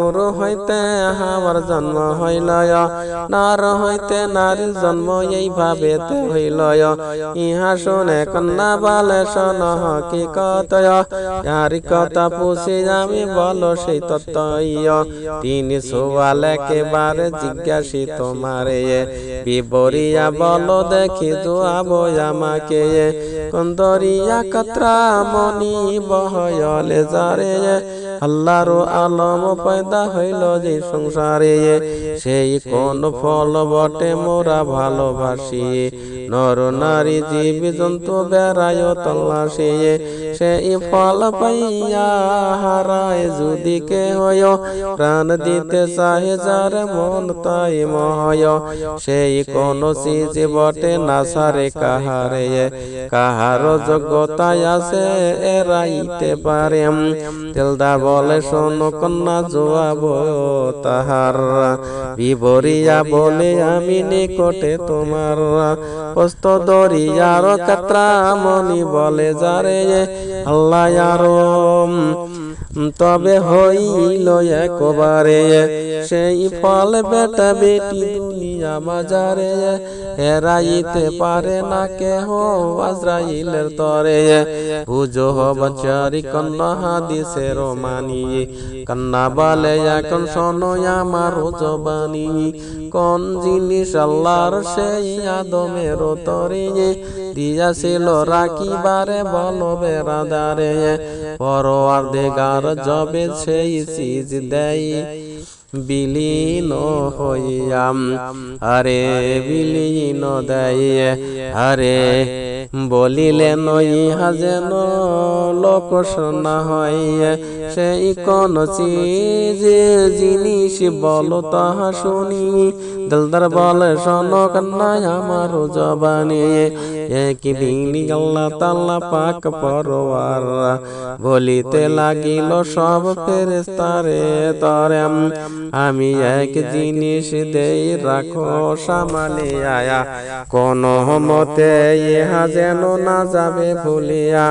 উর হইতে হাওয়ার জন্ম হইলয়। নর হইতে নারীর জন্ম এইভাবে হইলয়। ইহা শুনে কন্যা বলে শোন কি কতয় ইয়ারি কথা পুষি আমি বলো সেই তত্ত্বয়। তিনি সোয়াল একেবারে জিজ্ঞাসি তোমারে বিবরিয়া বলো দেখি জুয়াবো আমাকে। কন্দরিয়া কতরা মনি বহয়লে জারে আল্লাহর আলম পয়দা হইল যে সংসারে। সেই কোন ফল বটে মোরা ভালোবাসি। নর নারী জীব জন্তু বেড়ায় তল্লাশি। সেই ফল পাইয়া হারায় যদি কে হয় প্রাণ দিতে চাহে যার মন তাই মহয়। সেই কোন চিজ বটে না সারে কাহারে। কাহার যোগ্যতায় আছে এরাইতে পারে। তেলদা বলে, শোনো কন্যা জোয়াব তাহার। বিবরিয়া বলে, আমি নিকটে তোমার। হস্ত দরিয়ার কাত্রা মনি বলে, যারে আল্লাহ আরম তবে হইল একবারে সেই ফল বেটা বেটি দুনিয়া বাজারে হেরাইতে পারে না কেহ আজরাইলের তরে। বুঝো বাচারি কন্যা হাদিসের মানি। কন্যা বলে, এখন শোনো আমার জবানি। কোন জিনিস আল্লাহর সেই আদমের তরে? দিয়াছিল রাখিবারে বলো বেড়াদারে পরোয়ার দেগার জবে সেই চিজ দেয় বিলীন হইয়াম। আরে বিলীন দেয় আরে বলিলেন, ইহা যেন লোক শোনা হয় সেই কোন চিজ জিনিস বলো তাহা শুনি। দিলদার বলে, শোনো কান্না আমার জবানি একদিন আল্লাহ তাল্লা পাক পরোয়ার বলিতে লাগিল, সব ফেরেস্তারে তরে, আমি এক জিনিস দেই, রাখো সামালে আয়া। কোন মতে ইহা যেন না যাবে ভুলিয়া